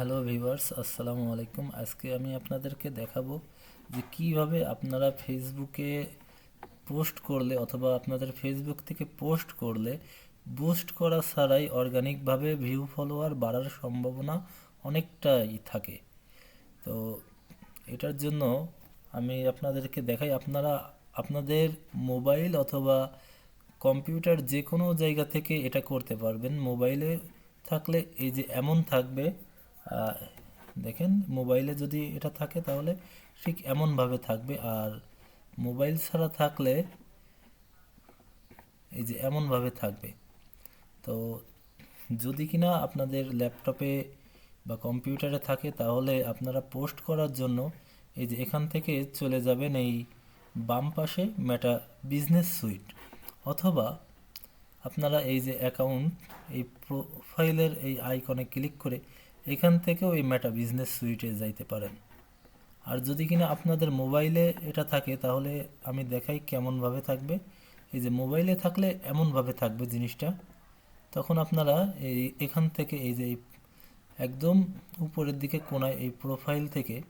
Hello viewers আসসালামু আলাইকুম আজকে আমি আপনাদেরকে দেখাবো যে কীভাবে আপনারা ফেসবুকে পোস্ট করলে অথবা আপনাদের ফেসবুক থেকে পোস্ট করলে বুস্ট করা ছাড়াই অর্গানিকভাবে ভিউ ফলোয়ার বাড়ার সম্ভাবনা অনেকটাই থাকে। তো এটার জন্য আমি আপনাদেরকে দেখাই, আপনারা আপনাদের মোবাইল অথবা কম্পিউটার যে কোনো জায়গা থেকে এটা করতে পারবেন। মোবাইলে থাকলে এই যে এমন থাকবে দেখেন, মোবাইলে যদি এটা থাকে তাহলে ঠিক এমনভাবে থাকবে। আর মোবাইল ছাড়া থাকলে এই যে এমনভাবে থাকবে। তো যদি কিনা আপনাদের ল্যাপটপে বা কম্পিউটারে থাকে তাহলে আপনারা পোস্ট করার জন্য এই যে এখান থেকে চলে যাবেন এই বাম পাশে মেটা বিজনেস সুইট অথবা আপনারা এই যে অ্যাকাউন্ট এই প্রোফাইলের এই আইকনে ক্লিক করে এখান থেকেও এই মেটা বিজনেস সুইটে যাইতে পারেন। আর যদি কিনা আপনাদের মোবাইলে এটা থাকে, তাহলে আমি দেখাই কেমনভাবে থাকবে। এই যে মোবাইলে থাকলে এমনভাবে থাকবে জিনিসটা, তখন আপনারা এই এখান থেকে এই যে একদম উপরের দিকে কোনায় এই প্রোফাইল থেকে,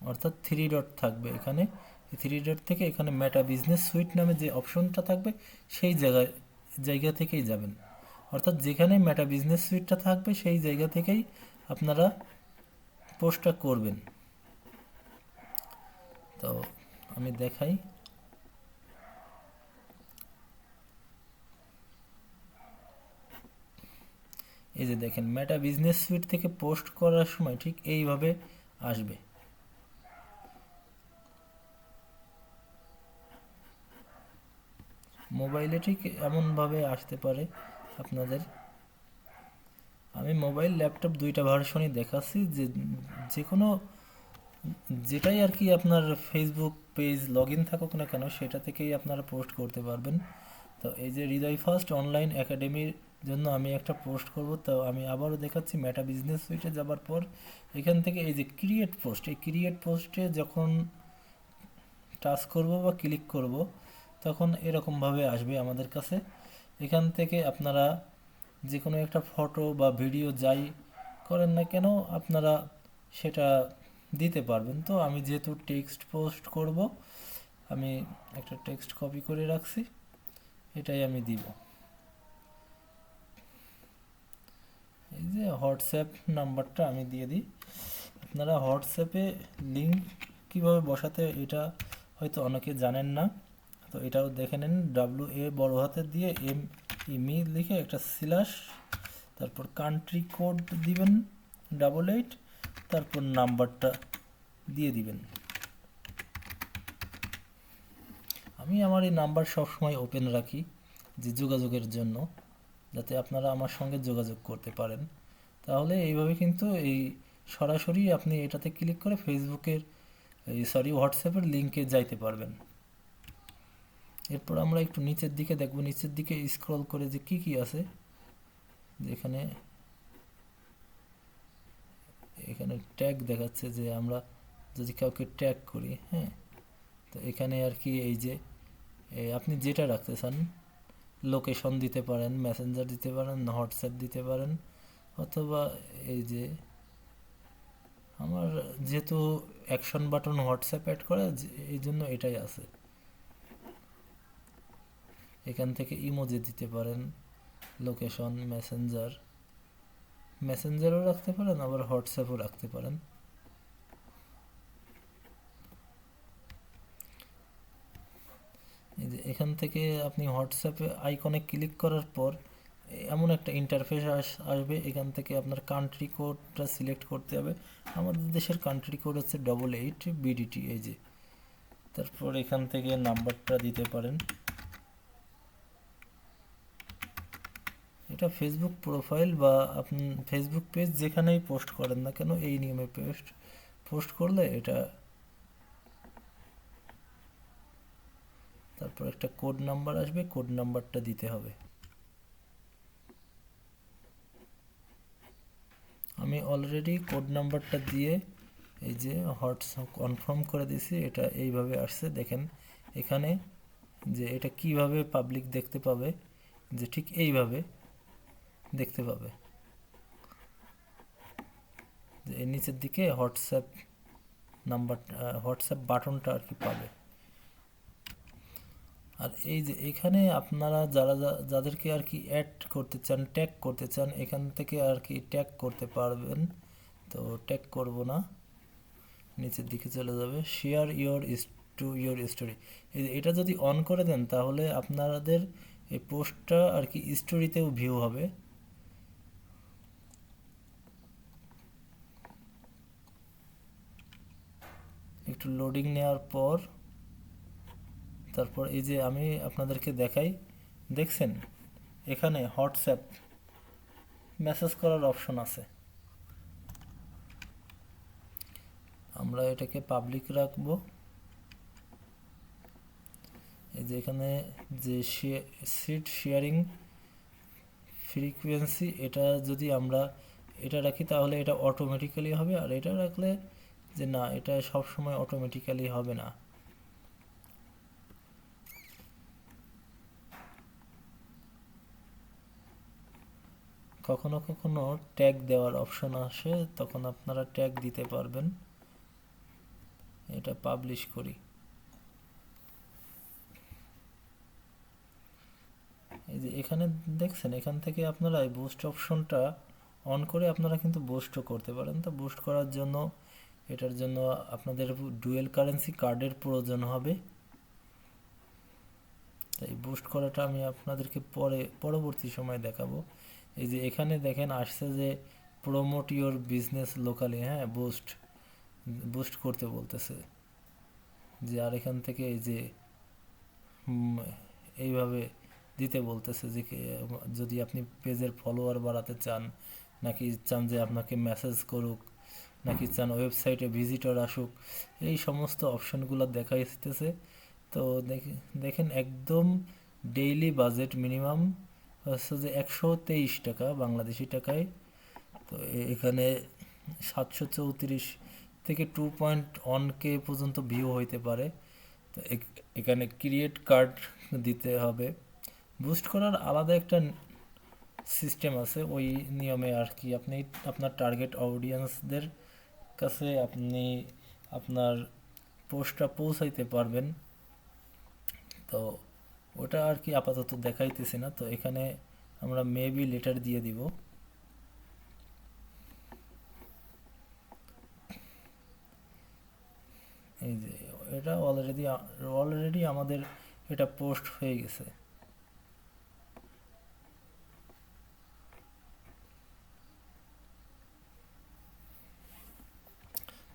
অর্থাৎ থ্রি ডট থাকবে এখানে। থ্রি ডট থেকে এখানে মেটা বিজনেস সুইট নামে যে অপশনটা থাকবে, সেই জায়গায়, জায়গা থেকেই যাবেন। অর্থাৎ যেখানে মেটা বিজনেস সুইটটা থাকবে, সেই জায়গা থেকেই আপনারা পোস্টটা করবেন। তো আমি দেখাই। এই যে দেখেন মেটা বিজনেস সুইট থেকে পোস্ট করার সময় ঠিক এইভাবে আসবে। মোবাইলে ঠিক এমনভাবে আসতে পারে। আপনাদের। আমি মোবাইল, ল্যাপটপ দুইটা ভার্সনই দেখাচ্ছি। যে যে কোনো যেটাই আর কি আপনার ফেসবুক পেজ লগ ইন থাকুক না কেন, সেটা থেকেই আপনারা পোস্ট করতে পারবেন। তো এই যে হৃদয় ফার্স্ট অনলাইন একাডেমির জন্য আমি একটা পোস্ট করব। তো আমি আবারও দেখাচ্ছি মেটা বিজনেস সুইটে যাবার পর। এখান থেকে এই যে ক্রিয়েট পোস্ট এই ক্রিয়েট পোস্টে যখন টাচ করব বা ক্লিক করব, তখন এরকমভাবে আসবে আমাদের কাছে। এখান থেকে আপনারা যে কোনো একটা ফটো বা ভিডিও যাই করেন না কেন, আপনারা সেটা দিতে পারবেন। তো আমি যেহেতু টেক্সট পোস্ট করব, আমি একটা টেক্সট কপি করে রাখছি, এটাই আমি দিব। এই যে হোয়াটসঅ্যাপ নাম্বারটা আমি দিয়ে দিই। আপনারা হোয়াটসঅ্যাপে লিঙ্ক কীভাবে বসাতে, এটা হয়তো অনেকে জানেন না। তো এটাও দেখে নেন ডাব্লু এ বড় হাতের দিয়ে এম ইমি লিখে একটা সিলাস তারপর কান্ট্রি কোড দিবেন ডাবল এইট তারপর নাম্বারটা দিয়ে দিবেন। আমি আমার এই নাম্বার সবসময় ওপেন রাখি যে যোগাযোগের জন্য, যাতে আপনারা আমার সঙ্গে যোগাযোগ করতে পারেন। তাহলে এইভাবে কিন্তু এই সরাসরি আপনি এটাতে ক্লিক করে ফেসবুকের সরি হোয়াটসঅ্যাপের লিঙ্কে যাইতে পারবেন। এরপর আমরা একটু নিচের দিকে দেখব। নিচের দিকে স্ক্রল করে যে কি কি আছে যেখানে এখানে ট্যাগ দেখাচ্ছে যে আমরা যদি কাউকে ট্যাগ করি হ্যাঁ? তো এখানে আর কি এই যে আপনি যেটা রাখতে চান লোকেশন দিতে পারেন মেসেঞ্জার দিতে পারেন, হোয়াটসঅ্যাপ দিতে পারেন, অথবা এই যে আমার যেহেতু অ্যাকশন বাটন হোয়াটসঅ্যাপ অ্যাড করা এই জন্য এটাই আছে। এখান থেকে ইমোজি দিতে পারেন লোকেশন মেসেঞ্জার মেসেঞ্জারও রাখতে পারেন, আবার হোয়াটসঅ্যাপও রাখতে পারেন। এখান থেকে আপনি হোয়াটসঅ্যাপে আইকনে ক্লিক করার পর, এমন একটা ইন্টারফেস আসবে। এখান থেকে আপনার কান্ট্রি কোডটা সিলেক্ট করতে হবে। আমাদের দেশের কান্ট্রি কোড হচ্ছে ডবল এইট বিডিটি এই যে। তারপর এখান থেকে নাম্বারটা দিতে পারেন। এটা ফেসবুক প্রোফাইল বা আপনি ফেসবুক পেজ যেখানেই পোস্ট করেন না কেন, এই নিয়মে পেস্ট পোস্ট করলে এটা তারপর একটা কোড নাম্বার আসবে কোড নাম্বারটা দিতে হবে। আমি অলরেডি কোড নাম্বারটা দিয়ে এই যে হোয়াটসঅ্যাপ কনফার্ম করে দিছি এটা এইভাবে আসছে। দেখেন, এখানে যে এটা কীভাবে পাবলিক দেখতে পাবে, যে ঠিক এইভাবে দেখতে পাবে। এর নিচের দিকে হোয়াটসঅ্যাপ নাম্বার হোয়াটসঅ্যাপ বাটনটা আর কি পাবে। আর এই যে এখানে আপনারা যারা যাদেরকে আর কি অ্যাড করতে চান ট্যাগ করতে চান, এখান থেকে আর কি ট্যাগ করতে পারবেন। তো ট্যাগ করব না। নিচের দিকে চলে যাবে। Share your to your story এটা যদি অন করে দেন, তাহলে আপনাদের এই পোস্টটা আর কি স্টোরিতেও ভিউ হবে। একটু লোডিং নেওয়ার পর, তারপর এই যে আমি আপনাদেরকে দেখাই, দেখছেন? এখানে হোয়াটসঅ্যাপ মেসেজ করার অপশন আছে। আমরা এটাকে পাবলিক রাখব। এই যে এখানে যে সিট শেয়ারিং ফ্রিকোয়েন্সি এটা যদি আমরা, এটা রাখি তাহলে এটা অটোমেটিক্যালি হবে, আর এটা রাখলে যে না, এটা সব সময় অটোমেটিক্যালি হবে না। কখনো কখনো ট্যাগ দেওয়ার অপশন আসে, তখন আপনারা ট্যাগ দিতে পারবেন। এটা পাবলিশ করি। এই যে এখানে দেখছেন, এখান থেকে আপনারা এই বুস্ট অপশনটা অন করে আপনারা কিন্তু বুস্টও করতে পারেন। তো বুস্ট করার জন্য এটার জন্য আপনাদের ডুয়েল কারেন্সি কার্ডের প্রয়োজন হবে। তাই বুস্ট করাটা আমি আপনাদেরকে পরে, পরবর্তী সময় দেখাবো। এই যে এখানে দেখেন আসছে যে প্রমোট ইওর বিজনেস লোকালি হ্যাঁ বুস্ট বুস্ট করতে বলতেছে। যে আর এখান থেকে এই যে এইভাবে দিতে বলতেছে যে যদি আপনি পেজের ফলোয়ার বাড়াতে চান, নাকি চান যে আপনাকে মেসেজ করুক নাকি চান ওয়েবসাইটে ভিজিটর আসুক, এই সমস্ত অপশনগুলো দেখাইতেছে তো দেখ- দেখেন একদম ডেইলি বাজেট মিনিমাম হচ্ছে যে একশো তেইশ টাকা বাংলাদেশি টাকায়। তো এখানে সাতশো চৌত্রিশ থেকে টু পয়েন্ট ওয়ান কে পর্যন্ত ভিউ হইতে পারে। তো এখ- এখানে ক্রিয়েট কার্ড দিতে হবে। বুস্ট করার আলাদা একটা সিস্টেম আছে, ওই নিয়মে আর কি। আপনি, আপনার টার্গেট অডিয়েন্সদের কাছে আপনি আপনার পোস্টটা পৌঁছাইতে পারবেন। তো ওটা আর কি আপাতত দেখাইতেছি না। তো এখানে আমরা মেবি লেটার দিয়ে দিব। এই যে, এটা অলরেডি অলরেডি আমাদের এটা পোস্ট হয়ে গেছে।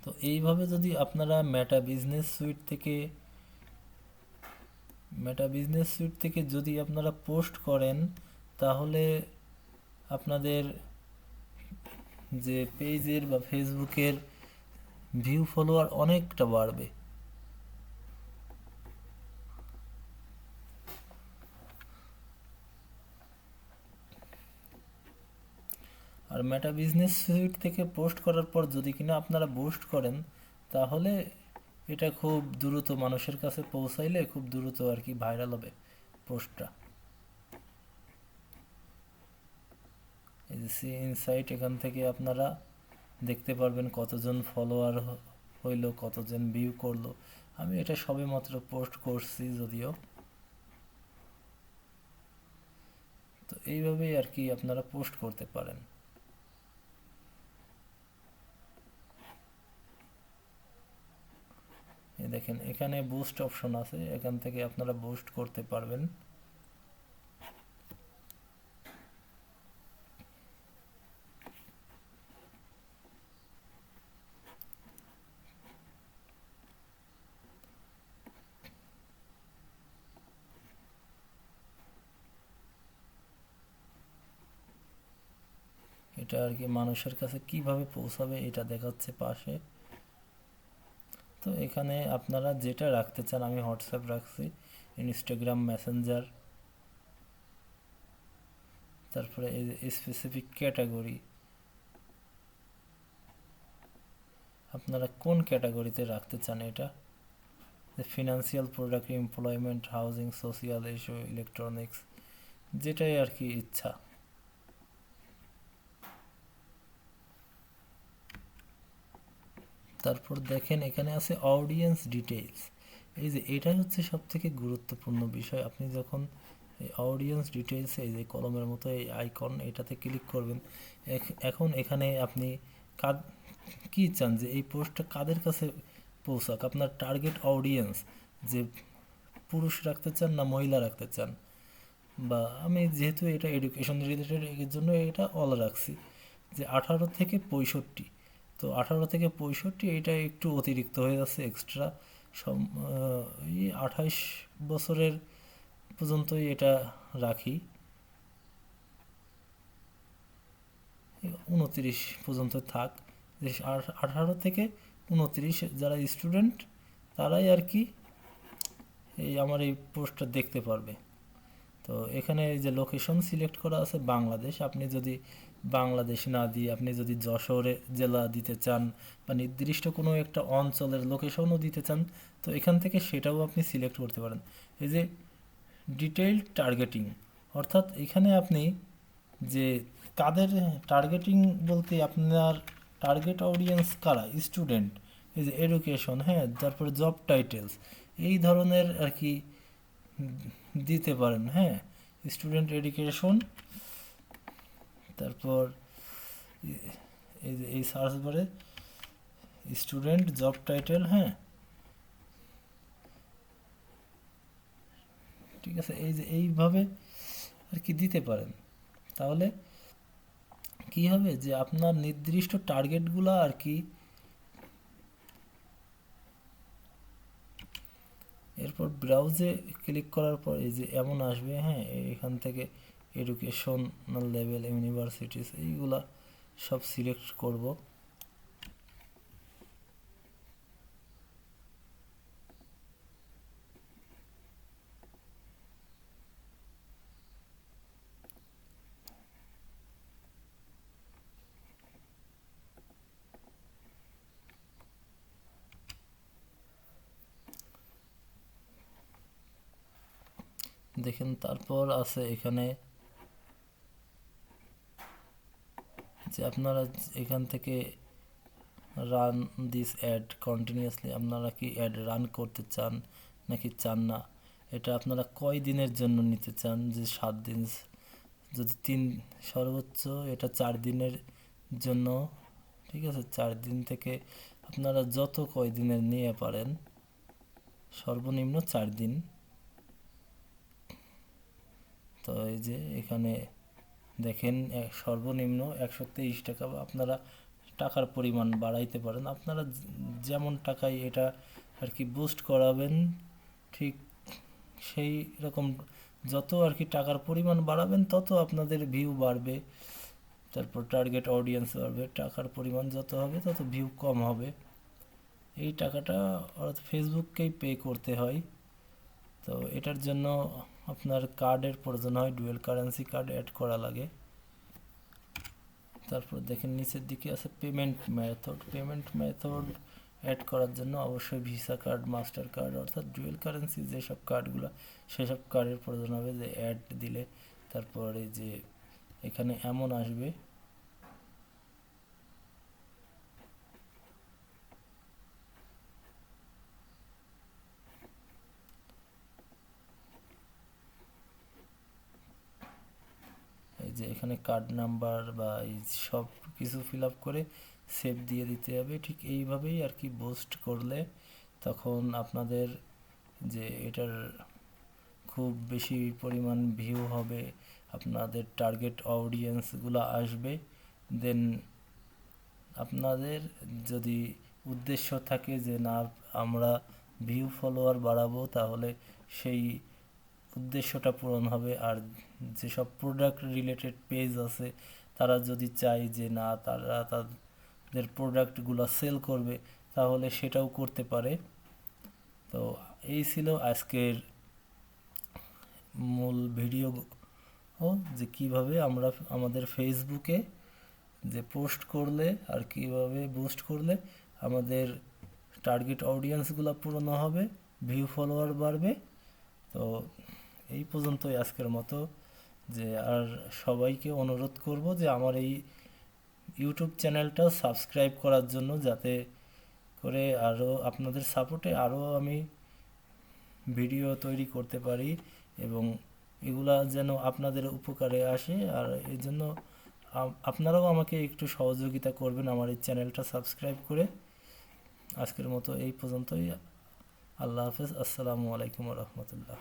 তো এইভাবে যদি আপনারা মেটা বিজনেস সুইট থেকে মেটা বিজনেস সুইট থেকে যদি আপনারা পোস্ট করেন, তাহলে আপনাদের যে পেজের বা ফেসবুকের ভিউ ফলোয়ার অনেকটা বাড়বে। আর মেটা বিজনেস সুইট থেকে পোস্ট করার পর যদি কিনা আপনারা বুস্ট করেন, তাহলে এটা খুব দ্রুত মানুষের কাছে পৌঁছাইলে খুব দ্রুত আর কি ভাইরাল হবে পোস্টটা সি ইনসাইট এখান থেকে আপনারা দেখতে পারবেন কতজন ফলোয়ার হইল, কতজন ভিউ করল। আমি এটা সবে মাত্র পোস্ট করছি যদিও। তো এইভাবেই আর কি আপনারা পোস্ট করতে পারেন। এই দেখেন, এখানে বুস্ট অপশন আছে, এখান থেকে আপনারা বুস্ট করতে পারবেন। এটা আর কি মানুষের কাছে কীভাবে পৌঁছাবে, এটা দেখাচ্ছে পাশে। তো এখানে আপনারা যেটা রাখতে চান, আমি হোয়াটসঅ্যাপ রাখছি, ইনস্টাগ্রাম মেসেঞ্জার, তারপরে স্পেসিফিক ক্যাটাগরি আপনারা কোন ক্যাটাগরিতে রাখতে চান এটা? Financial product employment housing social issue electronics যেটাই আর কি ইচ্ছা। তারপর দেখেন এখানে আছে অডিয়েন্স ডিটেইলস এই যে এটা হচ্ছে সব থেকে গুরুত্বপূর্ণ বিষয়। আপনি যখন অডিয়েন্স ডিটেইলস এই যে কলমের মতো এই আইকন এটাতে ক্লিক করবেন, এখ- এখন এখানে আপনি কাদ, কী চান যে এই পোস্টটা কাদের কাছে পৌঁছাক? আপনার টার্গেট অডিয়েন্স যে পুরুষ রাখতে চান না মহিলা রাখতে চান? বা আমি যেহেতু এটা এডুকেশন রিলেটেড এর জন্য এটা অল রাখছি, যে আঠারো থেকে পঁয়ষট্টি। তো আঠারো থেকে পঁয়ষট্টি এটা একটু অতিরিক্ত হয়ে যাচ্ছে এক্সট্রা আহ, এই আঠাইশ বছরের পর্যন্তই এটা রাখি। উনত্রিশ পর্যন্ত থাক। আঠারো থেকে উনত্রিশ যারা স্টুডেন্ট তারাই আর কি এই আমার এই পোস্টটা দেখতে পারবে। তো এখানে যে লোকেশন সিলেক্ট করা আছে বাংলাদেশ আপনি যদি বাংলাদেশ না দিয়ে আপনি যদি যশোরে জেলা দিতে চান বা নির্দিষ্ট কোনো একটা অঞ্চলের লোকেশনও দিতে চান, তো এখান থেকে সেটাও আপনি সিলেক্ট করতে পারেন। এই যে ডিটেইল টার্গেটিং অর্থাৎ এখানে আপনি যে কাদের টার্গেটিং বলতে আপনার টার্গেট অডিয়েন্স কারা? স্টুডেন্ট এই যে এডুকেশন হ্যাঁ তারপরে জব টাইটেলস এই ধরনের আর কি দিতে পারেন হ্যাঁ। স্টুডেন্ট এডুকেশন তারপর এই যে এই সার্চ বারে স্টুডেন্ট জব টাইটেল হ্যাঁ? ঠিক আছে, এই যে এইভাবে আর কি দিতে পারেন। তাহলে কি হবে যে আপনার নির্দিষ্ট টার্গেটগুলো আর কি এরপর ব্রাউজে ক্লিক করার পর এই যে এমন আসবে হ্যাঁ? এখান থেকে এডুকেশনাল লেভেল ইউনিভার্সিটিস এইগুলা সব সিলেক্ট করব। দেখেন তারপর আছে এখানে যে আপনারা এখান থেকে রান দিস অ্যাড কন্টিনিউয়াসলি আপনারা কি অ্যাড রান করতে চান নাকি চান না? এটা আপনারা কয় দিনের জন্য নিতে চান? যে সাত দিন, যদি তিন সর্বোচ্চ এটা চার দিনের জন্য, ঠিক আছে? চার দিন থেকে আপনারা যত কয় দিনের নিয়ে পারেন, সর্বনিম্ন চার দিন। তো এই যে এখানে দেখেন সর্বনিম্ন একশো তেইশ টাকা। আপনারা টাকার পরিমাণ বাড়াইতে পারেন। আপনারা যেমন টাকায় এটা আর কি বুস্ট করাবেন, ঠিক সেই রকম যত আর কি টাকার পরিমাণ বাড়াবেন, তত আপনাদের ভিউ বাড়বে। তারপর টার্গেট অডিয়েন্স বাড়বে। টাকার পরিমাণ যত হবে, তত ভিউ কম হবে। এই টাকাটা অর্থাৎ ফেসবুককেই পে করতে হয়? তো এটার জন্য আপনার কার্ডের প্রয়োজন হয় ডুয়েল কারেন্সি কার্ড অ্যাড করা লাগে। তারপর দেখেন নিচের দিকে আছে payment method payment method add করার জন্য অবশ্যই ভিসা কার্ড মাস্টার কার্ড অর্থাৎ ডুয়েল কারেন্সি যেসব কার্ডগুলো সেসব কার্ডের প্রয়োজন হবে যে অ্যাড দিলে। তারপরে যে এখানে এমন আসবে এই যে এখানে কার্ড নাম্বার বা এই সব কিছু ফিল আপ করে সেভ দিয়ে দিতে হবে। ঠিক এইভাবেই আর কি বুস্ট করলে তখন আপনাদের যে এটার খুব বেশি পরিমাণ ভিউ হবে, আপনাদের টার্গেট অডিয়েন্সগুলো আসবে। দেন আপনাদের যদি উদ্দেশ্য থাকে যে, না, আমরা ভিউ ফলোয়ার বাড়াবো তাহলে সেই উদ্দেশ্যটা পূরণ হবে। আর যেসব প্রোডাক্ট রিলেটেড পেজ আছে, তারা যদি চায় যে না, তারা তাদের প্রোডাক্টগুলো সেল করবে, তাহলে সেটাও করতে পারে। তো এই ছিল আজকের মূল ভিডিও যে কীভাবে আমরা আমাদের ফেসবুকে যে পোস্ট করলে আর কীভাবে বুস্ট করলে আমাদের টার্গেট অডিয়েন্সগুলো পূরণ হবে ভিউ ফলোয়ার বাড়বে। তো এই পর্যন্তই আজকের মতো, যে আর সবাইকে অনুরোধ করব যে আমার এই ইউটিউব চ্যানেলটা সাবস্ক্রাইব করার জন্য, যাতে করে আরও আপনাদের সাপোর্টে আরও আমি ভিডিও তৈরি করতে পারি এবং এগুলা যেন আপনাদের উপকারে আসে। আর এই জন্য আপনারাও আমাকে একটু সহযোগিতা করবেন আমার এই চ্যানেলটা সাবস্ক্রাইব করে। আজকের মতো এই পর্যন্তই। আল্লাহ হাফেজ। আসসালামু আলাইকুম রহমতুল্লাহ।